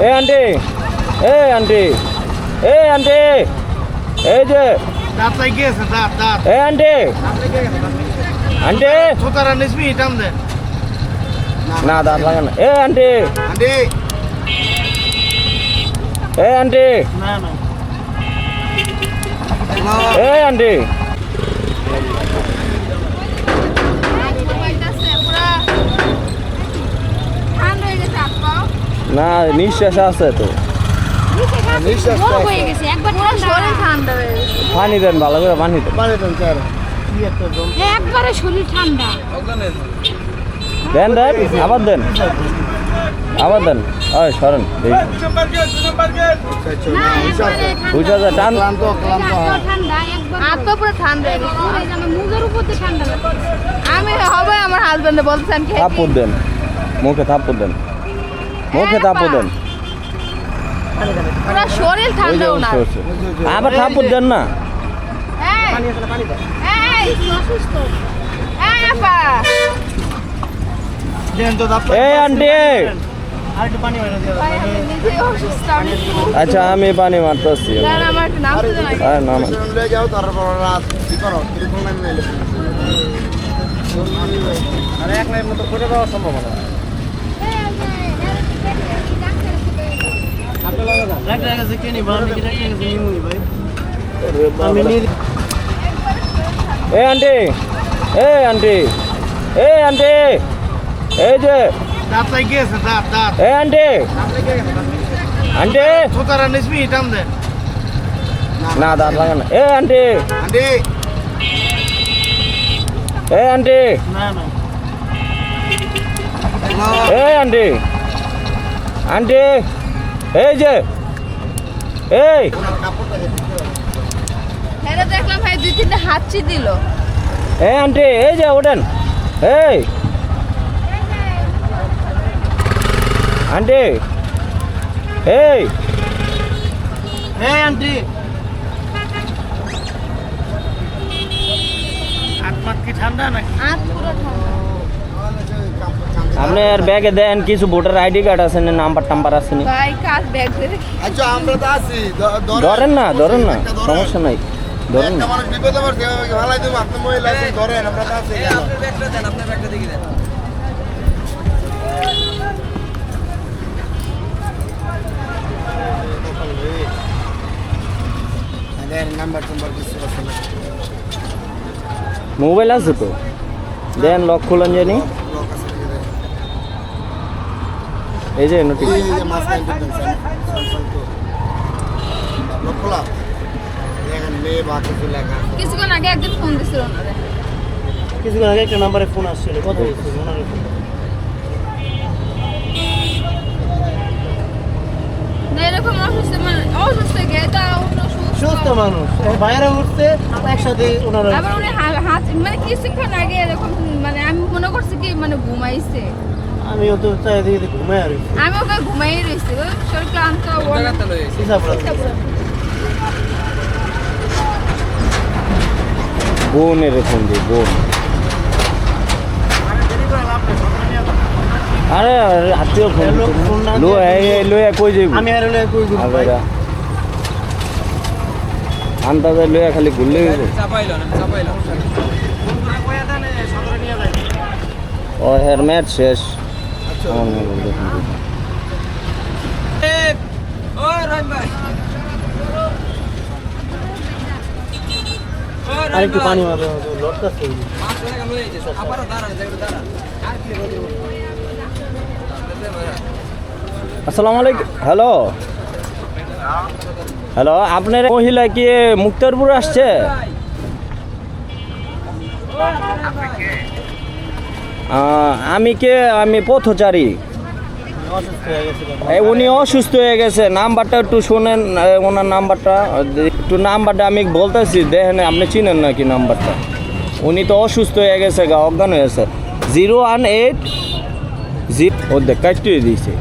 এ aunty এ aunty এ aunty এই যে দাঁত লাগিয়ে গেছে দাঁত দাঁত এ আন্টি দাঁত লাগিয়ে গেছে দাঁত লাগিয়ে গেছে। আন্টি থোতারা নিসবি টান দে না নিঃশ্বাস আছে তো। ঠান্ডা পানি দেন ভালো করে পানি দেন। বাড়ি দেন স্যার। কি একটা জল একবারে শরীর ঠান্ডা। দেন দেন আবার দেন। আবার দেন। ওই সরেন বুঝা যায় টান। তো পুরো ঠান্ডা আমি হবে আমার হাজবেন্ডে বলতেছেন খেয়ে থাপ্পড় দেন। মুখে থাপ্পড় দেন। মুখে থাপ্পড় দেন। পুরো শরীর ওই যে ঠান্ডা ওনার উঠছে, উঠছে। আবার থাপ্পড় দেন না? এই, দেন আন্টি। আচ্ছা আমি পানি মারতেছি। স্যার আমার একটু নাম তো জানাই আরে না না লয়ে যাও তারপর রাত কি করো ত্রিপুল নাম নিলে আরে এক লাইন মতো করে দেওয়া সম্ভব না ডাক্তার কাছে কে নিব আমি কি ডাক্তার কাছে নিমুনি ভাই আমি নি এ আন্টি এ আন্টি এ আন্টি এই যে দাঁত লাগিয়ে গেছে দাঁত দাঁত। এ আন্টি। আন্টি। থোতারা নিসবি টান দে। না দাঁত লাগে না। এ আন্টি। আন্টি। এ আন্টি। না না। এ আন্টি। আন্টি। এই যে এই। হেরে দেখলাম ভাই দুই তিনটা হাতছি দিল। এ আন্টি এই যে ওঠেন। এই। আন্টি এই। এই আন্টি। হাত কি ঠান্ডা নাকি? হাত পুরো ঠান্ডা। আপনি আর ব্যাগে দেন কিছু ভোটার আইডি কার্ড আছে না নাম্বার টাম্বার আছে না? ভাই কাজ ব্যাগ আচ্ছা আমরা তো আছি। ধরেন না ধরেন না সমস্যা নাই ধরেন না। মানুষ বিপদে পড়ছে ভালাই দেবো? আপনি মহিলা আছেন, ধরেন আমরা তো আছি নাম্বার টাম্বার কিছু আছে না। মোবাইল আছে তো? দেন লক খুলেন জানি লোক আছে নাকি রে? এই যে নোটিস এই যে মাঝখানে ঢুকবেন, স্যামসাং তো। লোক খোলা? দেখেন, মেয়ে বা কিছু লেখা আছে। কিছুক্ষণ আগে একজন ফোন দিছিল কিছুক্ষণ আগে একটা নাম্বারে ফোন আসছিল ওনার? ফোন এরকম অসুস্থ মানে অসুস্থ গিয়ে অন্য সুস্থ। মানুষ বাইরে উঠছে একসাথে ওনারা আবার উনি হাত মানে কিছুক্ষণ আগে এরকম মানে আমি মনে করছি কি মানে ঘুমাইছে। আমিও তো চাই দিকে ঘুমাই আর আমি ওকে ঘুমাই রয়েছি ও শরীর ক্লান্ত হিসাব বোনের ফোন দিই বোন আরে আত্মীয় ফোন না। লো দিয়ে- কই যাইব? আমি আর হলে কই আন্দাজে লইয়া খালি ঘুরলে গেছে ও হেলমেট শেষ। আমার মোবাইল দেখুন দেখুন। আর একটু পানি লটকা আসসালামু আলাইকুম। হ্যালো। হ্যালো আপনার মহিলা কি মুক্তারপুর আসছে? আমি কে? আমি পথচারী। উনি অসুস্থ হয়ে গেছে। নাম্বারটা একটু শোনেন ওনার নাম্বারটা। একটু নাম্বারটা আমি বলতেছি, দেখেন, আপনি চিনেন নাকি নাম্বারটা? উনি তো অসুস্থ হয়ে গেছে, গা অজ্ঞান হয়েছে জিরো ওয়ান এইট, জি ও দেখ কাটিয়ে দিয়েছে।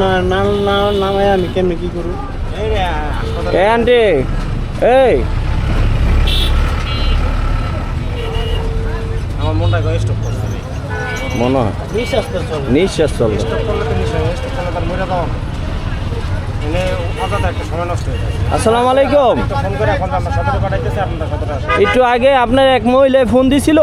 না না না নামায় আমি কেমনে কি করু এই রে এ আন্টি এই। আমার মনটা স্টপ করছে। মনে। হয় নিঃশ্বাস চলে। নিঃশ্বাস চলবে স্টপ করলে তো নিশ্চয় স্টপ করলে তার মরে যাওয়া এনে অযথা একটা সময় নষ্ট যায় আসসালামু আলাইকুম। একটু আগে আপনার এক মহিলায় ফোন দিছিল।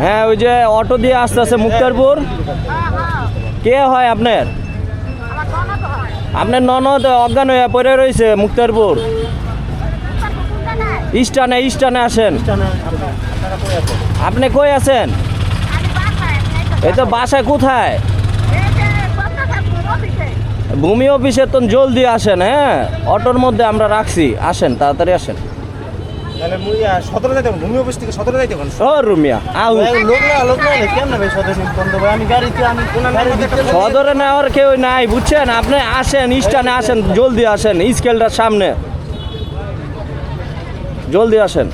হ্যাঁ ওই যে অটো দিয়ে আসতে আসতে মুক্তারপুর। কে হয় আপনার? আপনার ননদ অজ্ঞান হয়ে পড়ে রয়েছে মুক্তারপুর। ইস্টানে ইস্টানে আসেন। আপনি কই আছেন? এই তো বাসায় কোথায়? ভূমি অফিসে তো জলদি আসেন হ্যাঁ? অটোর মধ্যে আমরা রাখছি। আসেন, তাড়াতাড়ি আসেন। তাহলে মুই সতেরো যাইতে ভূমি অফিস থেকে সতেরো যাইতে পারেন ও রুমিয়া আউ। লোক না লোক না কেমনে ভাই সদর বন্ধ ভাই আমি গাড়িতে আমি সদরে নেওয়ার কেউ নাই বুঝছেন? আপনি আসেন স্টানে আসেন জলদি আসেন স্কেলটার সামনে। জলদি আসেন।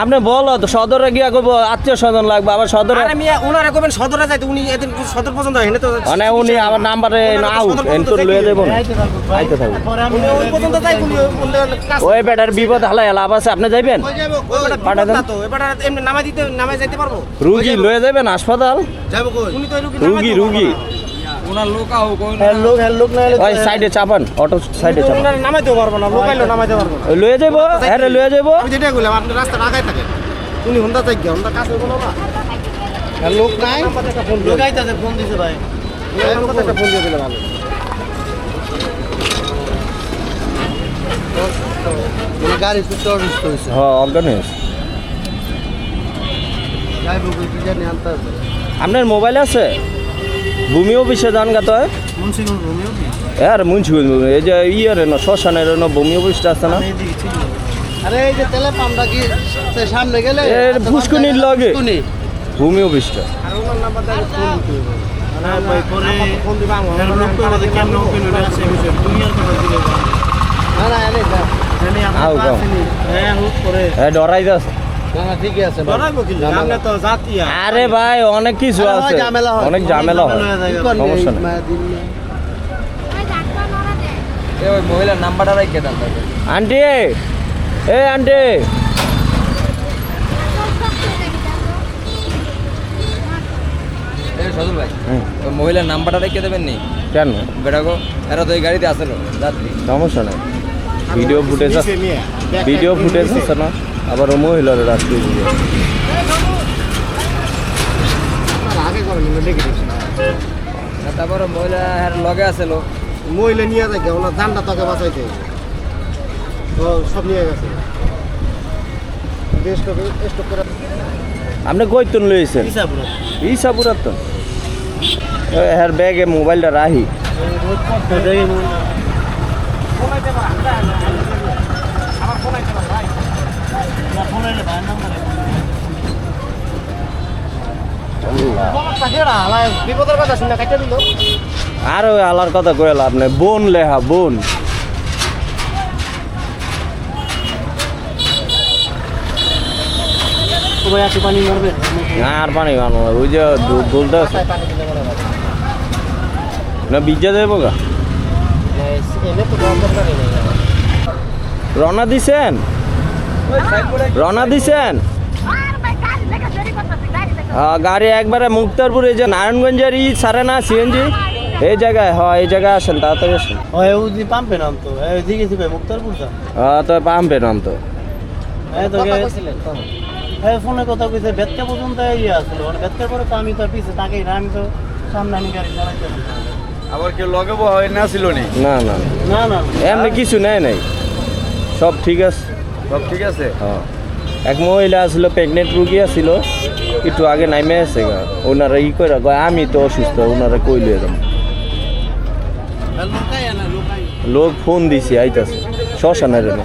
আপনি বলো তো সদরে গিয়া করব আত্মীয় স্বজন লাগবে আবার সদরে আরে মিয়া ওনারা কবেন সদরে যাইতে উনি এদিন সদর পর্যন্ত হেনে তো মানে উনি আমার নাম্বারে আউট এনতো লয়ে দেবো না। আইতে আমি ওই পর্যন্ত যাই উনি ওই বেটার বিপদ হালাই লাভ আছে আপনি যাইবেন? পাঠা দেন। তো এবার এমনি নামাই দিতে নামাই যাইতে পারব। রুগী লয়ে যাবেন হাসপাতাল? যাব কই? উনি তো রুগী রুগী। রুগী হ্যাঁ, লোক হ্যাঁ লোক না ওই সাইডে চাপান অটো সাইডে চাপান। ওনারা নামাইতে পারব না লোকাইলো নামাইতে পারব না। লয়ে যাব হ্যাঁ রে, লয়ে যাব আমি যেটা আপনি রাস্তা আগায় থাকেন। উনি হুন্ডা চাই গিয়া হুন্ডা কাছে বলো না হ্যাঁ, লোক নাই। ফোন লোক আইতাছে ফোন দিছে ভাই। একটা ফোন দিয়ে দিলে ভালো। গাড়ি সুস্থ অসুস্থ হয়েছে হ্যাঁ অজ্ঞান হয়েছে যাইব আপনার মোবাইল আছে? ভূমি অফিসে যান গা তো মুন্সিগঞ্জ রোমিও আর এই যে ইয়ের ন শ্মশানের ন ভূমি অফিসটা আছে না? লগে। ভূমি অফিসটা এনে হ্যাঁ হ্যাঁ ডরাই যাচ্ছে আরে। ভাই অনেক কিছু আছে। অনেক ঝামেলা হয়? সমস্যা নেই। মহিলার নাম্বারটা রাখে দেন আন্টি এ আন্টি। এই সজল ভাই মহিলার নাম্বারটা রেখে দেবেন নি? কেন? বেটাগো এরা তো এই গাড়িতে আসলো যাত্রী। সমস্যা নেই। ভিডিও ফুটেজ আছে। ভিডিও ফুটেজ আছে না? আবার ও মহিলার রাখতে দিচ্ছি তারপরে মহিলা লগে আসলো মহিলা নিয়ে যায় ওনার দানটা তোকে বাঁচাইতে। তো সব নিয়ে গেছে। আপনি কই তুন লইছেন? হিসাব না। ইসা হ্যার ব্যাগে মোবাইলটা রাহি এই রোদ পড়ছে, দেখি মনে হয়। না, ফোন আইলে ভাইয়ের নাম্বারে। বিপদের কথা শুনে কাটে দিল আর ওই আলার কথা কয়ে লাভ নেই বোন লেহা বোন পানি মারবে? আর পানি বানো ওই যে দুলতে আছে না বিজা দেবো গা রওনা দিছেন রওনা দিছেন হ্যাঁ, গাড়ি একবারে মুক্তারপুর এই যে নারায়ণগঞ্জের ই সারে না সিএনজি এই জায়গায় হ্যাঁ এই জায়গায় আসেন তাড়াতাড়ি আসেন পাম্পে নাম তো। এই মুক্তারপুর তো। হ্যাঁ তো পাম্পে নাম তো এই তোকে- এই ফোনে কথা কইছে, বেতকা পর্যন্ত ইয়ে আসলো। মানে বেতকার পরে তো আমি তো পিছে তাকাই না, আমি তো সামনে আমি গাড়ি চালাইতে না। আবার কেউ লগে হয় না ছিল নি না না না। না না এমনি কিছু নেয় নাই সব ঠিক আছে সব ঠিক আছে? হ্যাঁ। এক মহিলা আসলো প্রেগনেন্ট রুগী আসছিল একটু আগে নাইমে আছে গা। ওনারা ই করে কয় আমি তো অসুস্থ ওনারা কই লিয়ে যাব লোক ফোন দিছি আইতাছে। শ্মশানের আসলো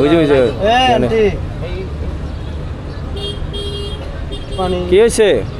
ওই যে ওই যে কি হয়েছে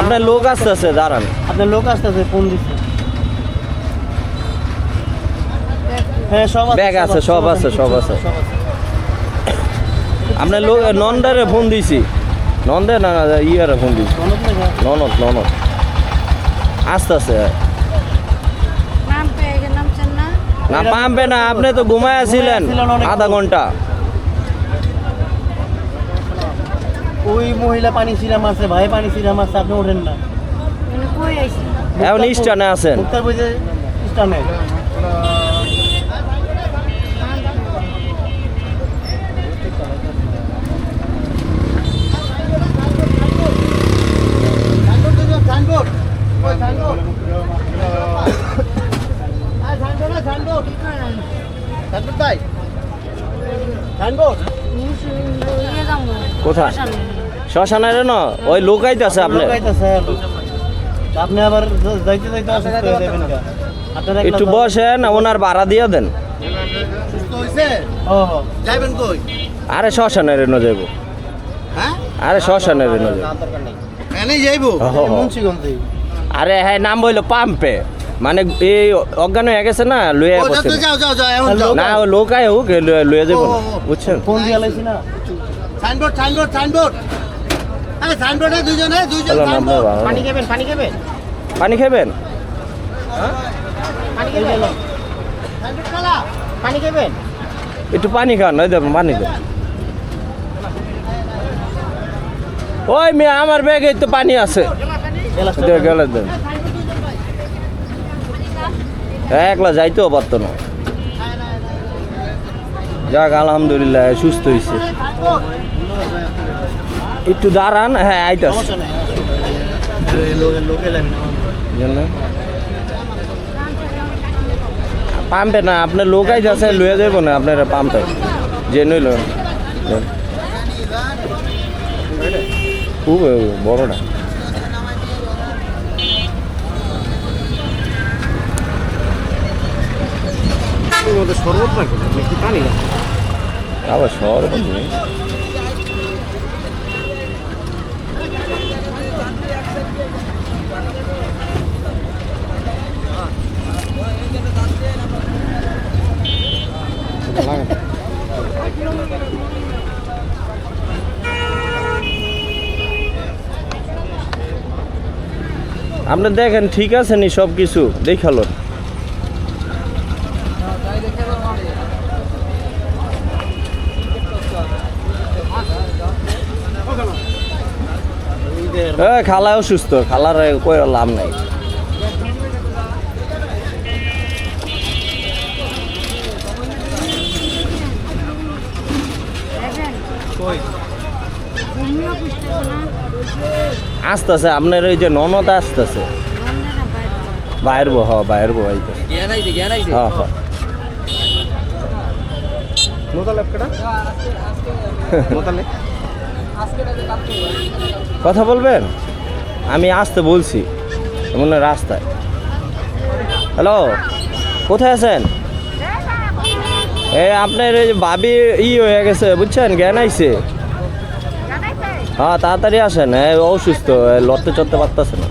আপনার লোক আসতে আছে দাঁড়ান। আপনার লোক আসতেছে ফোন দিচ্ছে। হ্যাঁ সব আছে ব্যাগ আছে, সব আছে, সব আছে। লোক নন্দারে ফোন দিছি। নন্দে না না, ইয়ারে ফোন দিছি? ননদ ননদ আস্তে আস্তে। না পাম্পে না আপনি তো ঘুমায় ছিলেন আধা ঘণ্টা। ওই মহিলা পানি ছিঁড়া মারছে ভাই পানি ছিঁড়া মারছে আপনি ওঠেন না। মানে এখন স্টানে আছেন। মুক্তার বইতে স্টানে সাইনবোর্ড ওই সাইনবোর্ড আয় সাইনবোর্ড না সাইনবোর্ড সাইনবোর্ড ভাই সাইনবোর্ড ইয়ে যাব কোথায় শ্মশানের না ওই লোক আইতাছে লোকাইতেছে আপনি আবার যাইতে যাইতে অসুস্থ হয়ে যাবেন আপনার একটু বসেন ওনার ভাড়া দিয়ে দেন। সুস্থ হয়েছে ও। হো। যাইবেন কই? আরে শ্মশানের এনে যাব হ্যাঁ? আরে যাব এনেই যাইবো। আরে হ্যাঁ নাম বলল পাম্পে। মানে এই অজ্ঞান হয়ে গেছে না লুয়ে না ও লোক আয় হোক লুয়ে- যাব না। বুঝছেন? ফোন দিয়ে না? Signboard signboard signboard. পানি খাবেন পানি খাবেন। পানি খাবেন? পানি খাবেন। সাইনবোর্ড খালা পানি খাবেন। একটু পানি খান নয় দেবেন পানি ওই মেয়ে আমার ব্যাগে তো পানি আছে। দে একলা যাইতেও পারতো না। যাক আলহামদুলিল্লাহ সুস্থ হয়েছে একটু দাঁড়ান হ্যাঁ লাগে না। পাম্পে না আপনার লোক আইতাছে লয়ে যাব না আপনার পাম্পে। যে নইল। খুব বড়টা। আবার শহর নেই। আপনি দেখেন, ঠিক আছে নি সব কিছু দেখাল। এ, খালা অসুস্থ, খালার কই লাভ নাই। আসতেছে আপনার ওই যে ননদ আসতেছে। বাইর বো হ বাইর হ্যাঁ হ্যাঁ। কথা বলবেন? আমি আসতে বলছি এমন না রাস্তায়। হ্যালো কোথায় আছেন? এ আপনার ওই যে ভাবি ই হয়ে গেছে বুঝছেন? জ্ঞান আইছে। হ্যাঁ তাড়াতাড়ি আসেন অসুস্থ লড়তে চড়তে পারতেছে না।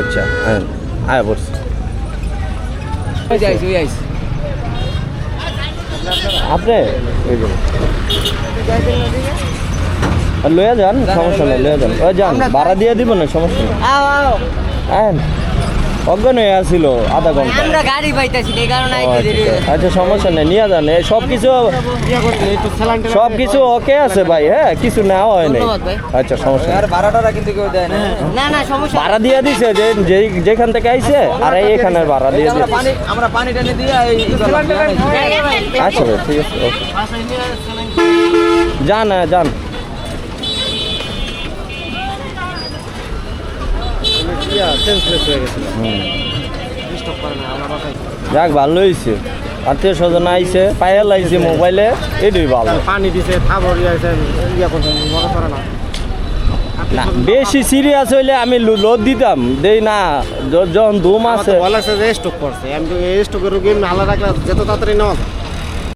আচ্ছা হ্যাঁ আয় পড়ছি। আপনি? লয়ে যান সমস্যা নেই লয়ে যান। ওই যান ভাড়া দিয়ে দিব না সমস্যা নেই। হ্যাঁ অজ্ঞান হয়ে আসছিল আধা ঘণ্টা। আমরা গাড়ি পাইতেছি এই কারণে আইতে দেরি আচ্ছা, আচ্ছা সমস্যা নেই নিয়ে যান। এই সব কিছু সব কিছু ওকে আছে ভাই হ্যাঁ কিছু নেওয়া হয় নাই। আচ্ছা সমস্যা আর ভাড়াটা কিন্তু কেউ দেয় না। না না সমস্যা ভাড়া দিয়ে দিছে যে যেই- যেখান থেকে আইছে আর এই এখানের ভাড়া দিয়ে দিছে। পানি আমরা পানি টানি দিয়ে ভাই আচ্ছা ঠিক আছে ওকে। যান হ্যাঁ, যান। সেন্সলেস হয়ে গেছিল যাক ভালো হয়েছে আত্মীয় স্বজন আইছে পায়েল আইছে মোবাইলে এটাই ভালো। পানি দিছে থাবর ইয়ে ইয়া করছে মনে করে না। না বেশি সিরিয়াস হইলে আমি লোড দিতাম। দেই না যখন ধুম আছে স্টক করছে। আমি স্টকের রোগী হালা রাখলে যেত তাড়াতাড়ি নেওয়া যায়